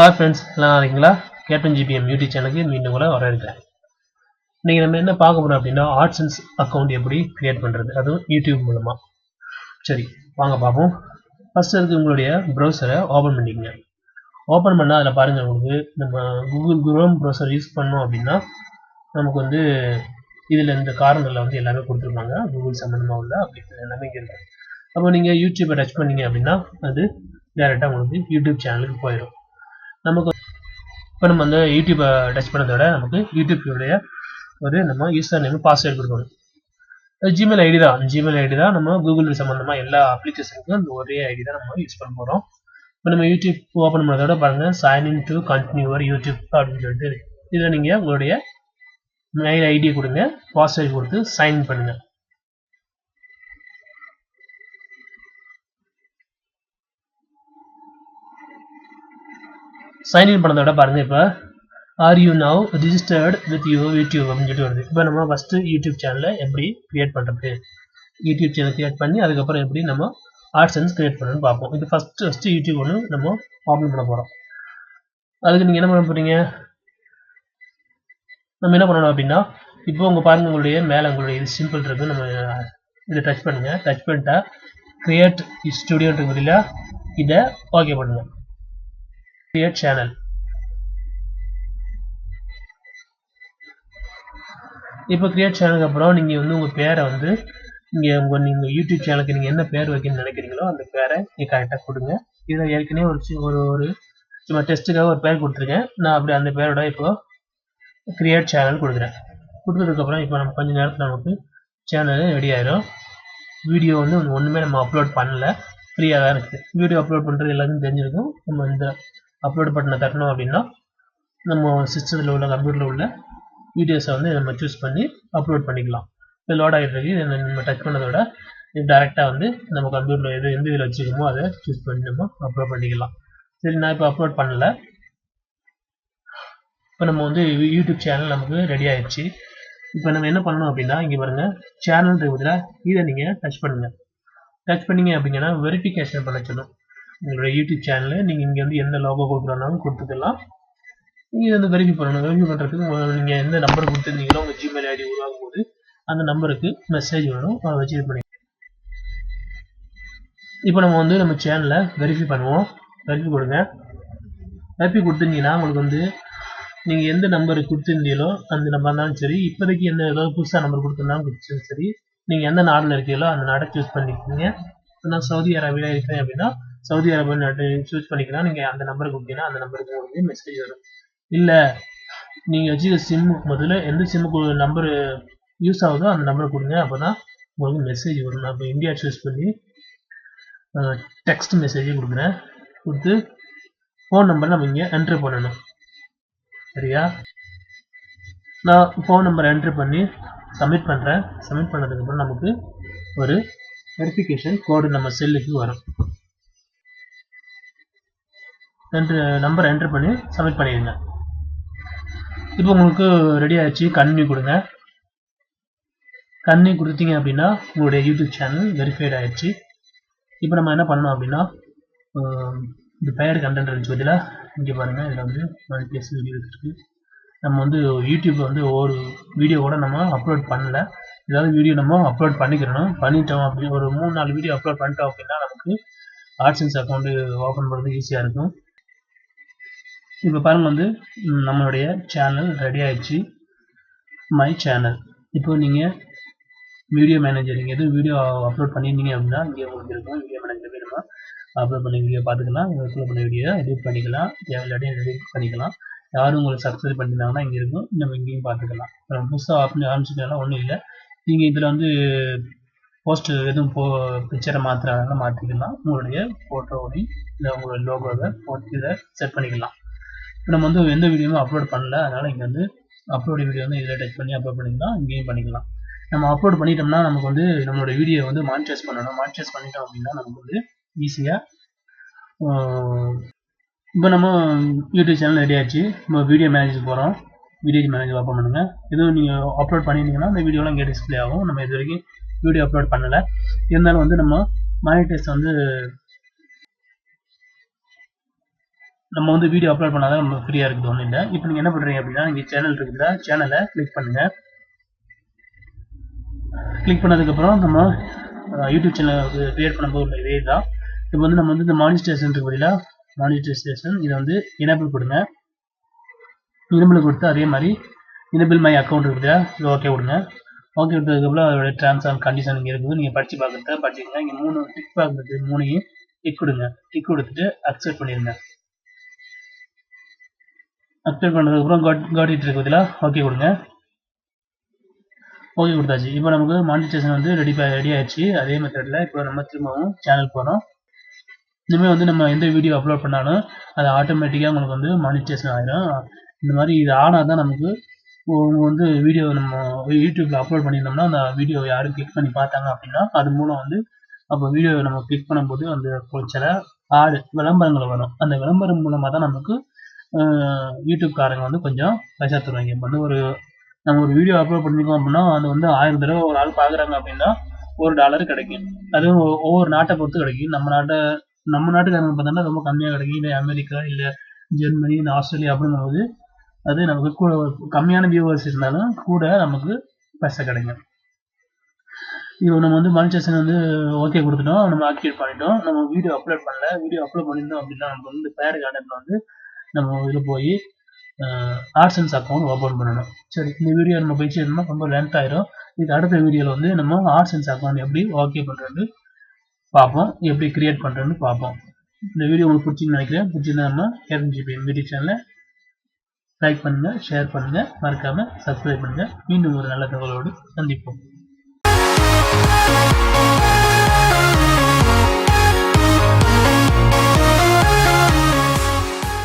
Hi friends எல்லாம் இருக்கீங்களா? Captain GBM YouTube சேனலுக்கு மீண்டும் கூட வரவேற்கிறேன். இன்றைக்கி நம்ம என்ன பார்க்க போகிறோம் அப்படின்னா ஆட்சன்ஸ் அக்கௌண்ட் எப்படி க்ரியேட் பண்ணுறது அதுவும் யூடியூப் மூலமாக சரி வாங்க பார்ப்போம். ஃபஸ்ட் இருக்கு உங்களுடைய ப்ரௌசரை ஓப்பன் பண்ணிக்கங்க. ஓப்பன் பண்ணால் அதில் பாருங்கள் உங்களுக்கு நம்ம கூகுள் குரோம் ப்ரௌசர் யூஸ் பண்ணோம் அப்படின்னா நமக்கு வந்து இதில் இந்த காரணங்களில் வந்து எல்லாமே கொடுத்துருப்பாங்க. கூகுள் சம்மந்தமாக உள்ள அப்படின்றது எல்லாமே இங்கே இருக்கும் அப்போ நீங்கள் யூடியூப்பை டச் பண்ணீங்க அப்படின்னா அது டேரெக்டாக உங்களுக்கு யூடியூப் சேனலுக்கு போயிடும் நமக்கு இப்போ நம்ம அந்த யூடியூப்பை டச் பண்ணதோட நமக்கு யூடியூப்டைய ஒரு நம்ம யூசர் நேம் பாஸ்வேர்டு கொடுக்கணும். ஜிமெயில் ஐடி தான். ஜிமெயில் ஐடி தான் நம்ம கூகுள் சம்மந்தமாக எல்லா அப்ளிகேஷனுக்கும் அந்த ஒரே ஐடி தான் நம்ம யூஸ் பண்ண போகிறோம் இப்போ நம்ம யூடியூப் ஓப்பன் பண்ணுறதோட பாருங்கள் sign in to continue YouTube அப்படின்னு சொல்லிட்டு இதில் நீங்கள் உங்களுடைய மெயில் ஐடியை கொடுங்க பாஸ்வேர்டு கொடுத்து சைன் பண்ணுங்கள் சைன் இன் பண்ணதை விட பாருங்க இப்போ are you now registered with you YouTube அப்படின்னு வருது. இப்போ நம்ம ஃபஸ்ட்டு யூடியூப் சேனலை எப்படி கிரியேட் பண்ணுறது யூடியூப் சேனல் கிரியேட் பண்ணி அதுக்கப்புறம் எப்படி நம்ம ஆட்சன்ஸ் க்ரியேட் பண்ணணும்னு பார்ப்போம். இது ஃபஸ்ட்டு ஃபஸ்ட்டு யூடியூப் ஒன்று நம்ம ஓப்பன் பண்ண போகிறோம் அதுக்கு நீங்கள் என்ன பண்ண போகிறீங்க நம்ம என்ன பண்ணணும் அப்படின்னா இப்போ உங்கள் பாருங்க உங்களுடைய மேலே உங்களுடைய இது சிம்பிள் இருக்குது நம்ம இதை டச் பண்ணுங்க. டச் பண்ணிட்டா கிரியேட் ஸ்டுடியோன்றது இல்லையா? இதை ஓகே பண்ணுங்கள் கிரியேட் சேனல் இப்போ கிரியேட் சேனலுக்கு அப்புறம் நீங்கள் வந்து உங்கள் பேரை வந்து இங்கே உங்கள் நீங்கள் யூடியூப் சேனலுக்கு நீங்கள் என்ன பேர் வைக்கணும்னு நினைக்கிறீங்களோ அந்த பேரை நீங்கள் கரெக்டாக கொடுங்க. இதில் ஏற்கனவே ஒரு ஒரு ஒரு சும்மா டெஸ்ட்டுக்காக ஒரு பேர் கொடுத்துருக்கேன். நான் அப்படி அந்த பேரோட இப்போ கிரியேட் சேனல் கொடுக்குறேன். கொடுத்ததுக்கப்புறம் இப்போ நம்ம கொஞ்ச நேரத்தில் நமக்கு சேனல் ரெடி ஆயிரும். வீடியோ வந்து ஒன்றுமே நம்ம அப்லோட் பண்ணல. ஃப்ரீயாக தான் இருக்குது வீடியோ அப்லோட் பண்ணுறது எல்லாருக்கும் தெரிஞ்சிருக்கும். நம்ம இந்த அப்லோட் பட்டனை தட்டணும் அப்படின்னா நம்ம சிஸ்டத்தில் உள்ள கம்ப்யூட்டரில் உள்ள வீடியோஸை வந்து நம்ம சூஸ் பண்ணி அப்லோட் பண்ணிக்கலாம். இப்போ லோட் ஆகிட்டு இருக்கு. நம்ம டச் பண்ணதை விட டேரெக்டாக வந்து நம்ம கம்ப்யூட்டரில் எது எந்த இதில் வச்சுக்கோமோ அதை சூஸ் பண்ணி நம்ம அப்லோட் பண்ணிக்கலாம். சரி நான் இப்போ அப்லோட் பண்ணல. இப்போ நம்ம வந்து யூடியூப் சேனல் நமக்கு ரெடி ஆயிடுச்சு. இப்போ நம்ம என்ன பண்ணணும் அப்படின்னா இங்கே பாருங்கள் சேனல் பதிலாக இதை நீங்கள் டச் பண்ணுங்கள் டச் பண்ணீங்க அப்படிங்கன்னா வெரிஃபிகேஷன் பண்ண சொல்லும். உங்களோட யூடியூப் சேனலில் நீங்கள் இங்கே வந்து எந்த லோகோ கொடுக்குறனாலும் கொடுத்துக்கலாம். நீங்கள் வந்து வெரிஃபை பண்ணணும். வெரிஃபை பண்ணுறதுக்கு நீங்கள் எந்த நம்பர் கொடுத்துருந்தீங்களோ உங்கள் ஜிமெயில் ஐடி உருவாகும் போது அந்த நம்பருக்கு மெசேஜ் வரும் அதை வச்சு இது பண்ணி இப்போ நம்ம வந்து நம்ம சேனலை வெரிஃபை பண்ணுவோம். வெரிஃபை கொடுங்க. வெரிஃபை கொடுத்துருந்தீங்கன்னா உங்களுக்கு வந்து நீங்கள் எந்த நம்பர் கொடுத்துருந்தீங்களோ அந்த நம்பர் இருந்தாலும் சரி இப்போதைக்கு எந்த ஏதாவது புதுசாக நம்பர் கொடுத்துருந்தாலும் கொடுத்தாலும் சரி நீங்கள் எந்த நாடில் இருக்கீங்களோ அந்த நாடை சூஸ் பண்ணிக்கோங்க. இப்போ நான் சவுதி அரேபியா இருக்கேன் அப்படின்னா சவுதி அரேபியா நாட்டை சூஸ் பண்ணிக்கலாம். நீங்கள் அந்த நம்பருக்கு கூப்பிட்டீங்கன்னா அந்த நம்பருக்கு உங்களுக்கு மெசேஜ் வரும். இல்லை நீங்கள் வச்சுக்க சிம் முதல்ல எந்த சிம்முக்கு நம்பர் யூஸ் ஆகுதோ அந்த நம்பரை கொடுங்க. அப்போ தான் உங்களுக்கு மெசேஜ் வரும். நான் இப்போ இந்தியா சூஸ் பண்ணி டெக்ஸ்ட் மெசேஜே கொடுக்குறேன். கொடுத்து ஃபோன் நம்பர் நம்ம இங்கே என்ட்ரு பண்ணணும். சரியா? நான் ஃபோன் நம்பர் என்ட்ரு பண்ணி சப்மிட் பண்ணுறேன் சப்மிட் பண்ணதுக்கப்புறம் நமக்கு ஒரு வெரிஃபிகேஷன் கோடு நம்ம செல்லுக்கு வரும். என்ட்ரு நம்பர் என்ட்ரு பண்ணி சப்மிட் பண்ணிடுங்க. இப்போ உங்களுக்கு ரெடி ஆயிடுச்சு. கன்னியூ கொடுங்க. கன்னியூ கொடுத்தீங்க அப்படின்னா உங்களுடைய யூடியூப் சேனல் வெரிஃபைட் ஆயிடுச்சு. இப்போ நம்ம என்ன பண்ணணும் அப்படின்னா இந்த பெயர் கண்டென்ட் இருந்துச்சு பதிலாக இங்கே பாருங்கள் இதில் வந்து மல்டிபிளேஸ் வீடியோ இருக்குது நம்ம வந்து யூடியூப் வந்து ஒவ்வொரு வீடியோ கூட நம்ம அப்லோட் பண்ணல. ஏதாவது வீடியோ நம்ம அப்லோட் பண்ணிக்கிறணும். பண்ணிட்டோம் அப்படி ஒரு மூணு நாலு வீடியோ அப்லோட் பண்ணிட்டோம் அப்படின்னா நமக்கு ஆட்சன்ஸ் அக்கௌண்ட்டு ஓப்பன் பண்ணுறது ஈஸியாக இருக்கும். இப்போ பாருங்க வந்து நம்மளுடைய சேனல் ரெடி ஆயிடுச்சு. மை சேனல் இப்போ நீங்கள் வீடியோ மேனேஜர் நீங்கள் எதுவும் வீடியோ அப்லோட் பண்ணியிருந்தீங்க அப்படின்னா இங்கே உங்களுக்கு இருக்கும். வீடியோ மேனேஜர் வேணுமா அப்லோட் பண்ணி வீடியோ பார்த்துக்கலாம். அப்லோட் பண்ண வீடியோ எடிட் பண்ணிக்கலாம். தேவையில்லாட்டி எடிட் பண்ணிக்கலாம். யாரும் உங்களுக்கு சப்ஸ்கிரைப் பண்ணியிருந்தாங்கன்னா இங்கே இருக்கும். நம்ம இங்கேயும் பார்த்துக்கலாம். நம்ம புதுசாக ஆப்னு ஆரம்பிச்சுக்கலாம் ஒன்றும் இல்லை. நீங்கள் இதில் வந்து போஸ்ட் எதுவும் போ பிக்சரை மாற்றுறாங்கன்னா மாற்றிக்கலாம் உங்களுடைய ஃபோட்டோவையும் இல்லை உங்களுடைய லோகோவை போட்டு இதை செட் பண்ணிக்கலாம். இப்போ நம்ம வந்து எந்த வீடியோவும் அப்லோட் பண்ணல. அதனால் இங்கே வந்து அப்லோட் வீடியோ வந்து இதில் டச் பண்ணி அப்லோட் பண்ணிக்கலாம் இங்கேயும் பண்ணிக்கலாம். நம்ம அப்லோட் பண்ணிட்டோம்னா நமக்கு வந்து நம்மளோட வீடியோ வந்து மானிட்டைஸ் பண்ணணும். மானிட்டைஸ் பண்ணிட்டோம் அப்படின்னா நமக்கு வந்து ஈஸியாக இப்போ நம்ம யூடியூப் சேனல் ரெடி ஆச்சு. நம்ம வீடியோ மேனேஜர் போகிறோம் வீடியோ மேனேஜர் ஓப்பன் பண்ணுங்கள் எதுவும் நீங்கள் அப்லோட் பண்ணியிருந்தீங்கன்னா அந்த வீடியோலாம் இங்கே டிஸ்பிளே ஆகும். நம்ம இது வரைக்கும் வீடியோ அப்லோட் பண்ணலை. இருந்தாலும் வந்து நம்ம மானிட்டைஸ் வந்து நம்ம வந்து வீடியோ அப்லோட் பண்ணாதான் நம்ம ஃப்ரீயாக இருக்குது ஒன்றும் இல்லை இப்போ நீங்கள் என்ன பண்ணுறீங்க அப்படின்னா இங்கே சேனல் இருக்குதுல சேனலை கிளிக் பண்ணுங்கள் கிளிக் பண்ணதுக்கப்புறம் நம்ம யூடியூப் சேனல் க்ரியேட் பண்ணும்போது உள்ள இதே தான் இப்போ வந்து நம்ம வந்து இந்த மானிஸ்டேஷன் இருக்கு பதிலாக மானிஸ்டேஷன் இதை வந்து எனேபிள் கொடுங்க. எனேபிள் கொடுத்து அதே மாதிரி இனபிள் மை அக்கௌண்ட் இருக்குதா இது ஓகே கொடுங்க. ஓகே கொடுத்ததுக்கப்புறம் அதோட டேர்ம்ஸ் அண்ட் கண்டிஷன் இங்கே இருக்குது. நீங்கள் படித்து பார்க்குறத படிச்சுக்கங்க. இங்கே மூணு டிக் பார்க்குறது மூணையும் டிக் கொடுங்க. டிக் கொடுத்துட்டு அக்செப்ட் பண்ணிடுங்க. அப்டேட் பண்ணதுக்கப்புறம் காட் காட்டிட்டு இருக்கு பதிலாக ஓகே கொடுங்க. ஓகே கொடுத்தாச்சு. இப்போ நமக்கு மானிட்டேஷன் வந்து ரெடி ரெடி ஆயிடுச்சு. அதே மெத்தடில் இப்போ நம்ம திரும்பவும் சேனல் போகிறோம் இனிமேல் வந்து நம்ம எந்த வீடியோ அப்லோட் பண்ணாலும் அது ஆட்டோமேட்டிக்காக உங்களுக்கு வந்து மானிட்டேஷன் ஆகிடும் இந்த மாதிரி இது ஆனால் தான் நமக்கு உங்க வந்து வீடியோ நம்ம யூடியூப்பில் அப்லோட் பண்ணியிருந்தோம்னா அந்த வீடியோ யாரும் கிளிக் பண்ணி பார்த்தாங்க அப்படின்னா அது மூலம் வந்து அப்போ வீடியோ நம்ம கிளிக் பண்ணும்போது அந்த சில ஆடு விளம்பரங்கள் வரும். அந்த விளம்பரம் மூலமாக தான் நமக்கு யூடியூப்காரங்க வந்து கொஞ்சம் பைசா தருவாங்க. இப்போ வந்து ஒரு நம்ம ஒரு வீடியோ அப்லோட் பண்ணியிருக்கோம் அப்படின்னா அது வந்து ஆயிரம் தடவை ஒரு ஆள் பார்க்குறாங்க அப்படின்னா ஒரு டாலர் கிடைக்கும். அதுவும் ஒவ்வொரு நாட்டை பொறுத்து கிடைக்கும். நம்ம நாட்டை நம்ம நாட்டுக்காரங்க பார்த்தோம்னா ரொம்ப கம்மியாக கிடைக்கும். இல்லை அமெரிக்கா இல்லை ஜெர்மனி இல்லை ஆஸ்திரேலியா அப்படிங்கும்போது அது நமக்கு கூட கம்மியான வியூவர்ஸ் இருந்தாலும் கூட நமக்கு பைசா கிடைக்கும். இப்போ நம்ம வந்து மானிட்டேஷன் வந்து ஓகே கொடுத்துட்டோம். நம்ம ஆக்டிவேட் பண்ணிட்டோம். நம்ம வீடியோ அப்லோட் பண்ணல. வீடியோ அப்லோட் பண்ணியிருந்தோம் அப்படின்னா நமக்கு வந்து பேர் கார்டனில் வந்து நம்ம இதில் போய் ஆட்சன்ஸ் அக்கௌண்ட் ஓப்பன் பண்ணணும். சரி இந்த வீடியோ நம்ம போயிடுச்சுன்னா ரொம்ப லென்த் ஆயிரும். இதுக்கு அடுத்த வீடியோவில் வந்து நம்ம ஆட்சன்ஸ் அக்கௌண்ட் எப்படி ஓகே பண்ணுறது பார்ப்போம். எப்படி கிரியேட் பண்ணுறதுன்னு பார்ப்போம். இந்த வீடியோ உங்களுக்கு பிடிச்சின்னு நினைக்கிறேன். பிடிச்சிருந்தா நம்ம கேரன்ஜிபி மீடியா சேனலில் லைக் பண்ணுங்கள் ஷேர் பண்ணுங்கள் மறக்காமல் சப்ஸ்கிரைப் பண்ணுங்கள் மீண்டும் ஒரு நல்ல தகவலோடு சந்திப்போம்.